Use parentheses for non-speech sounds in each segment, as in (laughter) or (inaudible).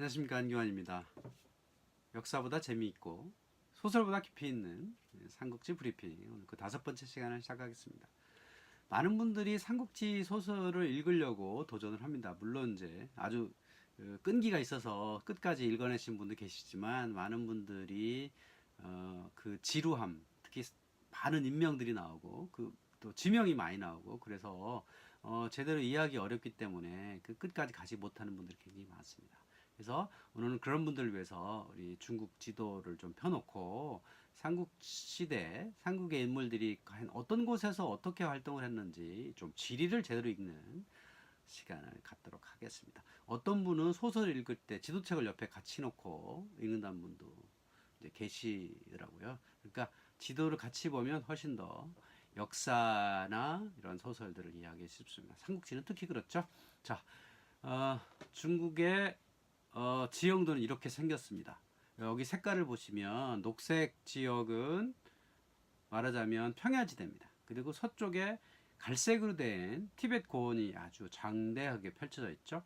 안녕하십니까 안규환입니다. 역사보다 재미있고 소설보다 깊이 있는 삼국지 브리핑 오늘 그 다섯 번째 시간을 시작하겠습니다. 많은 분들이 삼국지 소설을 읽으려고 도전을 합니다. 물론 이제 아주 그 끈기가 있어서 끝까지 읽어내신 분도 계시지만 많은 분들이 어, 그 지루함 특히 많은 인명들이 나오고 그 또 지명이 많이 나오고 그래서 어, 제대로 이해하기 어렵기 때문에 그 끝까지 가지 못하는 분들이 굉장히 많습니다. 그래서 오늘은 그런 분들을 위해서 우리 중국 지도를 좀 펴놓고 삼국 시대, 삼국의 인물들이 과연 어떤 곳에서 어떻게 활동을 했는지 좀 지리를 제대로 읽는 시간을 갖도록 하겠습니다. 어떤 분은 소설을 읽을 때 지도책을 옆에 같이 놓고 읽는다는 분도 이제 계시더라고요. 그러니까 지도를 같이 보면 훨씬 더 역사나 이런 소설들을 이해하기 쉽습니다. 삼국지는 특히 그렇죠. 자, 어, 중국의 어, 지형도는 이렇게 생겼습니다. 여기 색깔을 보시면 녹색 지역은 말하자면 평야지대입니다. 그리고 서쪽에 갈색으로 된 티벳 고원이 아주 장대하게 펼쳐져 있죠.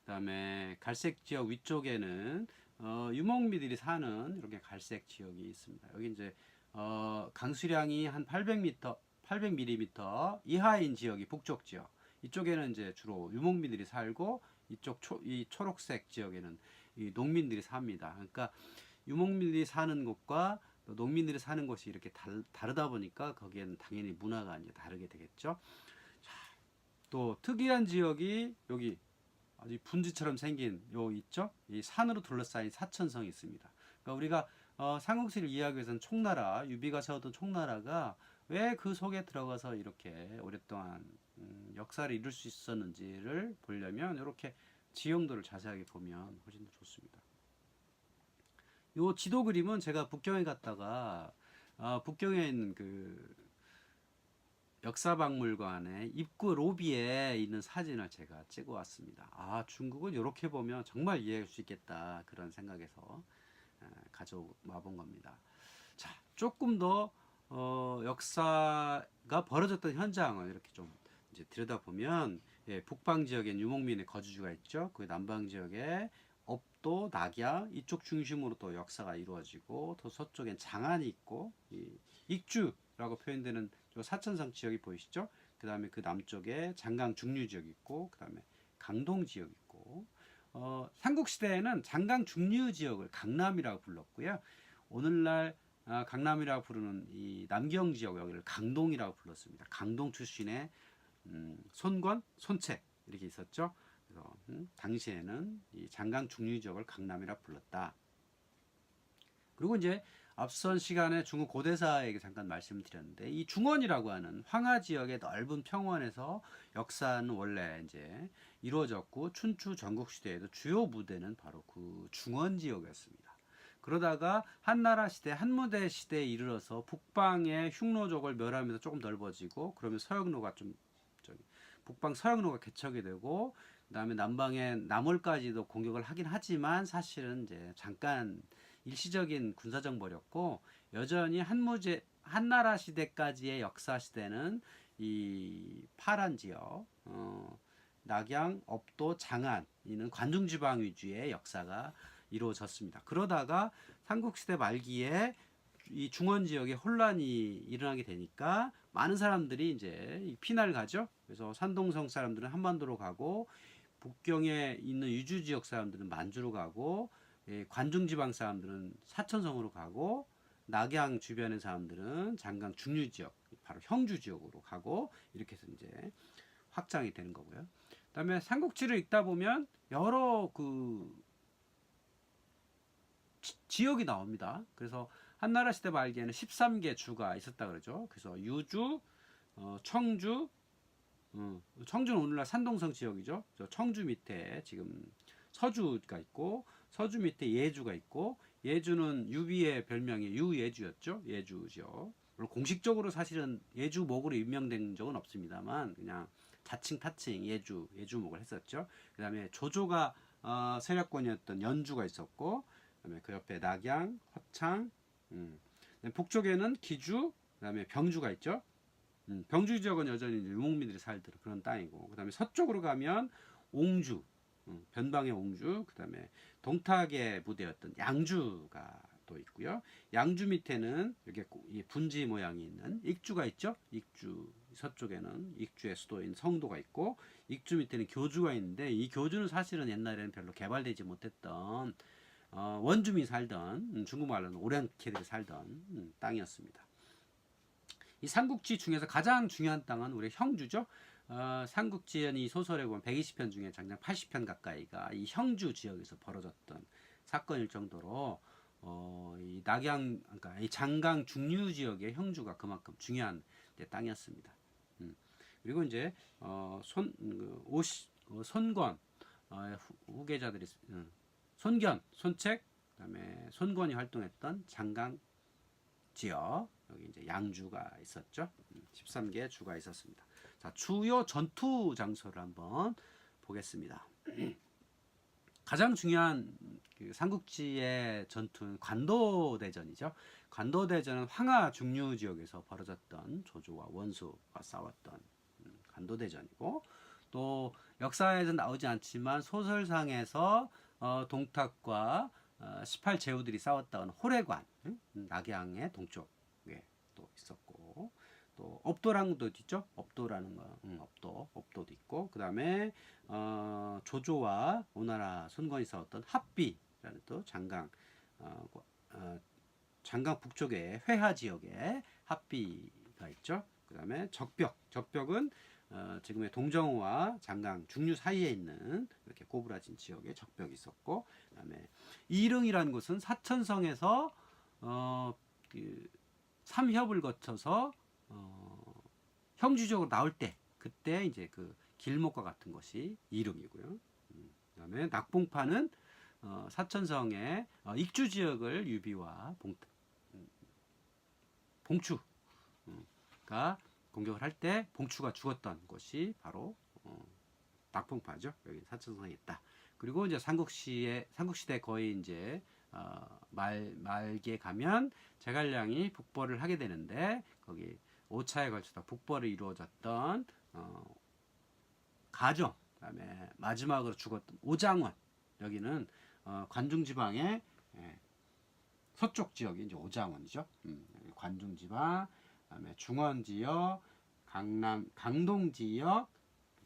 그 다음에 갈색 지역 위쪽에는 어, 유목민들이 사는 이렇게 갈색 지역이 있습니다. 여기 이제 어, 강수량이 한 800m, 800mm 이하인 지역이 북쪽 지역. 이쪽에는 이제 주로 유목민들이 살고 이쪽 초, 이 초록색 지역에는 이 농민들이 삽니다. 그러니까 유목민들이 사는 곳과 또 농민들이 사는 곳이 이렇게 달, 다르다 보니까 거기에는 당연히 문화가 이제 다르게 되겠죠. 자, 또 특이한 지역이 여기 아주 분지처럼 생긴 요 있죠? 이 산으로 둘러싸인 사천성이 있습니다. 그러니까 우리가 어, 삼국지를 이해하기 위해서는 총나라, 유비가 세웠던 총나라가 왜 그 속에 들어가서 이렇게 오랫동안 음, 역사를 이룰 수 있었는지를 보려면 이렇게 지형도를 자세하게 보면 훨씬 더 좋습니다. 요 지도 그림은 제가 북경에 갔다가 어, 북경에 있는 그 역사박물관의 입구 로비에 있는 사진을 제가 찍어 왔습니다. 아 중국은 이렇게 보면 정말 이해할 수 있겠다 그런 생각에서 에, 가져와 본 겁니다. 자 조금 더 어, 역사가 벌어졌던 현장을 이렇게 좀 이제 들여다보면 예, 북방 지역엔 유목민의 거주지가 있죠. 그 남방 지역에 업도, 낙야 이쪽 중심으로 또 역사가 이루어지고 또 서쪽엔 장안이 있고 이 익주라고 표현되는 저 사천성 지역이 보이시죠? 그 다음에 그 남쪽에 장강 중류 지역 있고 그 다음에 강동 지역 있고 어, 삼국시대에는 장강 중류 지역을 강남이라고 불렀고요. 오늘날 아, 강남이라고 부르는 이 남경 지역 여기를 강동이라고 불렀습니다. 강동 출신의 음, 손권, 손책 이렇게 있었죠. 그래서 음, 당시에는 이 장강 중류 지역을 강남이라 불렀다. 그리고 이제 앞선 시간에 중국 고대사에게 잠깐 말씀드렸는데 이 중원이라고 하는 황하 지역의 넓은 평원에서 역사는 원래 이제 이루어졌고 춘추 전국 시대에도 주요 무대는 바로 그 중원 지역이었습니다. 그러다가 한나라 시대, 한무대 시대에 이르러서 북방의 흉노족을 멸하면서 조금 넓어지고 그러면 서역로가 좀 북방 서역로가 개척이 되고 그다음에 남방의 남월까지도 공격을 하긴 하지만 사실은 이제 잠깐 일시적인 군사 정보였고 여전히 한무제 한나라 시대까지의 역사 시대는 이 파란 지역 어, 낙양, 업도, 장안 이는 관중 지방 위주의 역사가 이루어졌습니다. 그러다가 삼국시대 말기에 이 중원 지역에 혼란이 일어나게 되니까 많은 사람들이 이제 피날 가죠. 그래서 산동성 사람들은 한반도로 가고 북경에 있는 유주 지역 사람들은 만주로 가고 예, 관중 지방 사람들은 사천성으로 가고 낙양 주변의 사람들은 장강 중류 지역 바로 형주 지역으로 가고 이렇게 해서 이제 확장이 되는 거고요. 그다음에 삼국지를 읽다 보면 여러 그 지, 역이 나옵니다. 그래서 한나라 시대 말기에는 13개 주가 있었다 그러죠. 그래서 유주, 어, 청주, 어, 청주는 오늘날 산동성 지역이죠. 저 청주 밑에 지금 서주가 있고 서주 밑에 예주가 있고 예주는 유비의 별명이 유예주였죠. 예주 지역. 공식적으로 사실은 예주목으로 임명된 적은 없습니다만 그냥 자칭 타칭 예주 예주목을 했었죠. 그다음에 조조가 어, 세력권이었던 연주가 있었고 그다음에 그 옆에 낙양, 허창, 음. 북쪽에는 기주, 그다음에 병주가 있죠. 음, 병주 지역은 여전히 유목민들이 살던 그런 땅이고, 그다음에 서쪽으로 가면 옹주, 음, 변방의 옹주, 그다음에 동탁의 무대였던 양주가 또 있고요. 양주 밑에는 이 분지 모양이 있는 익주가 있죠. 익주 서쪽에는 익주의 수도인 성도가 있고 익주 밑에는 교주가 있는데 이 교주는 사실은 옛날에는 별로 개발되지 못했던 어, 원주민이 살던 음, 중국말로는 오량캐들이 살던 음, 땅이었습니다. 이 삼국지 중에서 가장 중요한 땅은 우리 형주죠. 어, 삼국지연 이 소설에 보면 120편 중에 장장 80편 가까이가 이 형주 지역에서 벌어졌던 사건일 정도로 어, 이 낙양 그러니까 이 장강 중류 지역의 형주가 그만큼 중요한 데 땅이었습니다. 음. 그리고 이제 어, 손 그, 오시 어, 손권 어, 후, 후계자들이 음, 손견 손책 그다음에 손권이 활동했던 장강 지역 여기 이제 양주가 있었죠. 음, 13개의 주가 있었습니다. 자, 주요 전투 장소를 한번 보겠습니다. (clears throat) 가장 중요한 그 삼국지의 전투는 관도대전이죠. 관도대전은 황하 중류 지역에서 벌어졌던 조조와 원수가 싸웠던 음, 관도대전이고 또 역사에서 나오지 않지만 소설상에서 어, 동탁과 어, 18제후들이 싸웠던 호래관 음, 낙양의 동쪽에 또 있었고 또 업도랑도 있죠. 업도라는 거, 음, 업도, 업도도 있고 그 다음에 어, 조조와 오나라 손권이 싸웠던 합비라는 또 장강 어, 고- 어, 장강 북쪽에 회하 지역에 합비가 있죠. 그 다음에 적벽, 적벽은 어, 지금의 동정호와 장강 중류 사이에 있는 이렇게 고부라진 지역에 적벽이 있었고, 그다음에 이릉이라는 곳은 사천성에서 어, 그 삼협을 거쳐서 어, 형주적으로 나올 때 그때 이제 그 길목과 같은 것이 이릉이고요. 음, 그다음에 낙봉파는 어, 사천성의 어, 익주 지역을 유비와 봉, 음, 봉추가 공격을 할 때 봉추가 죽었던 곳이 바로 어, 낙봉파죠. 여기 사천성에 있다. 그리고 이제 삼국시에 삼국시대 거의 이제 어, 말 말기에 가면 제갈량이 북벌을 하게 되는데 거기 5차에 걸쳐서 북벌이 이루어졌던 어, 가정 그다음에 마지막으로 죽었던 오장원 여기는 어, 관중 지방의 예, 서쪽 지역이 이제 오장원이죠. 음, 관중 지방 그 다음에 중원 지역, 강남 강동 지역,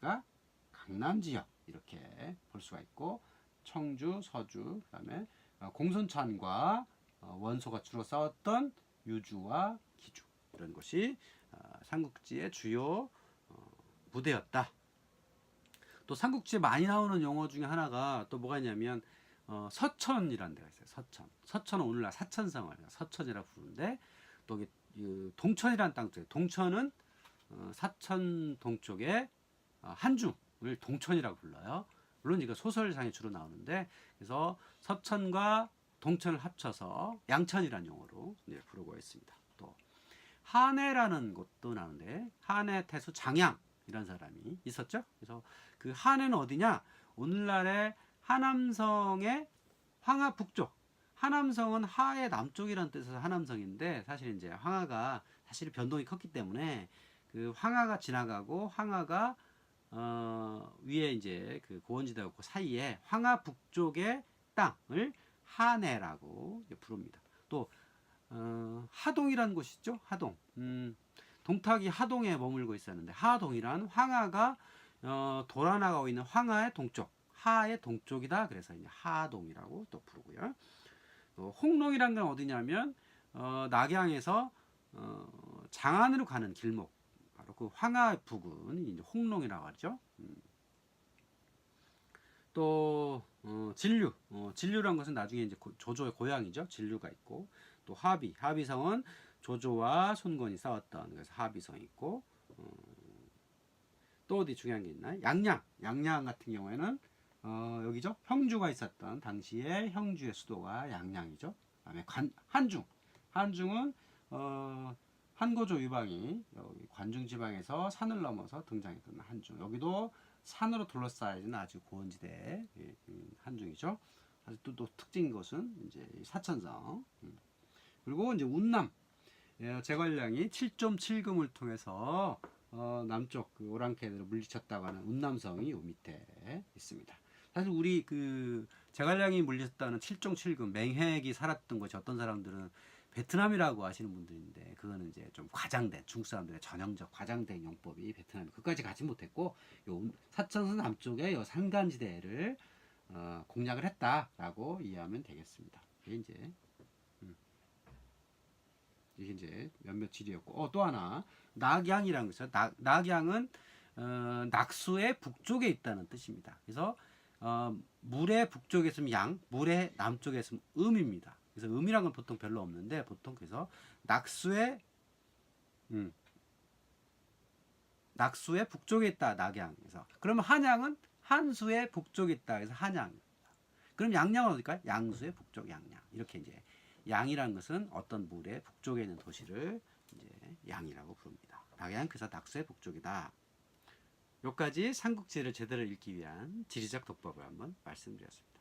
그러니까 강남 지역 이렇게 볼 수가 있고 청주, 서주, 그다음에 어, 공손찬과 어, 원소가 주로 싸웠던 유주와 기주 이런 것이 어, 삼국지의 주요 어, 무대였다. 또 삼국지에 많이 나오는 용어 중에 하나가 또 뭐가 있냐면 어, 서천이라는 데가 있어요. 서천. 서천은 오늘날 사천성을 서천이라고 부르는데 또 동천이라는 땅 쪽에 동천은 어, 사천 동쪽에 어, 한중을 동천이라고 불러요. 물론 이거 소설상에 주로 나오는데 그래서 서천과 동천을 합쳐서 양천이라는 용어로 이제 부르고 있습니다. 또 한해라는 곳도 나오는데 한해 태수 장양이라는 사람이 있었죠. 그래서 그 한해는 어디냐? 오늘날의 하남성의 황하 북쪽. 하남성은 하의 남쪽이라는 뜻에서 하남성인데 사실 이제 황하가 사실 변동이 컸기 때문에 그 황하가 지나가고 황하가 어, 위에 이제 그 고원지대하고 그 사이에 황하 북쪽의 땅을 이제 부릅니다. 또 어, 하동이라는 곳이 있죠. 하동. 음, 동탁이 하동에 머물고 있었는데 하동이란 황하가 어, 돌아나가고 있는 황하의 동쪽, 하의 동쪽이다. 그래서 이제 하동이라고 또 부르고요. 또 홍롱이라는 건 어디냐면 어, 낙양에서 어, 장안으로 가는 길목, 바로 그 황하 부근이 이제 홍롱이라고 하죠. 음. 또 어, 진류, 어, 진류란 것은 나중에 이제 고- 조조의 고향이죠. 진류가 있고 또 하비, 하비성은 조조와 손권이 싸웠던 그래서 하비성이 있고 어, 또 어디 중요한 게 있나? 양양, 양양 같은 경우에는 어, 여기죠. 형주가 있었던 당시에 형주의 수도가 양양이죠. 그다음에 관, 한중, 한중은 어, 한고조 유방이 여기 관중 지방에서 산을 넘어서 등장했던 한중. 여기도 산으로 둘러싸여 있는 아주 고원지대 예, 음, 한중이죠. 아주 또, 또 특징인 것은 이제 이 사천성. 음. 그리고 이제 운남 예, 제관량이 7.7금을 통해서 어, 남쪽 그 오랑캐들을 물리쳤다고 하는 운남성이 요 밑에 있습니다. 사실 우리 그 제갈량이 물렸다는 칠종 칠금 맹획이 살았던 곳이 어떤 사람들은 베트남이라고 하시는 분들인데 그거는 이제 좀 과장된 중국 사람들의 전형적 과장된 용법이 베트남이 그까지 가지 못했고 요 사천선 남쪽에 요 산간지대를 어, 공략을 했다라고 이해하면 되겠습니다. 이게 이제 음. 이게 이제 몇몇 지리였고 어 또 하나 낙양이라는 것이죠. 낙, 낙양은 어, 낙수의 북쪽에 있다는 뜻입니다. 그래서 어, 물의 북쪽에 있으면 양, 물의 남쪽에 있으면 음입니다. 그래서 음이란 건 보통 별로 없는데 보통 그래서 낙수의 음, 낙수의 북쪽에 있다 낙양에서 그러면 한양은 한수의 북쪽에 있다 그래서 한양. 그럼 양양은 어딜까요? 양수의 북쪽 양양 이렇게 이제 양이라는 것은 어떤 물의 북쪽에 있는 도시를 이제 양이라고 부릅니다. 낙양 그래서 낙수의 북쪽이다. 요까지 삼국지를 제대로 읽기 위한 지리적 독법을 한번 말씀드렸습니다.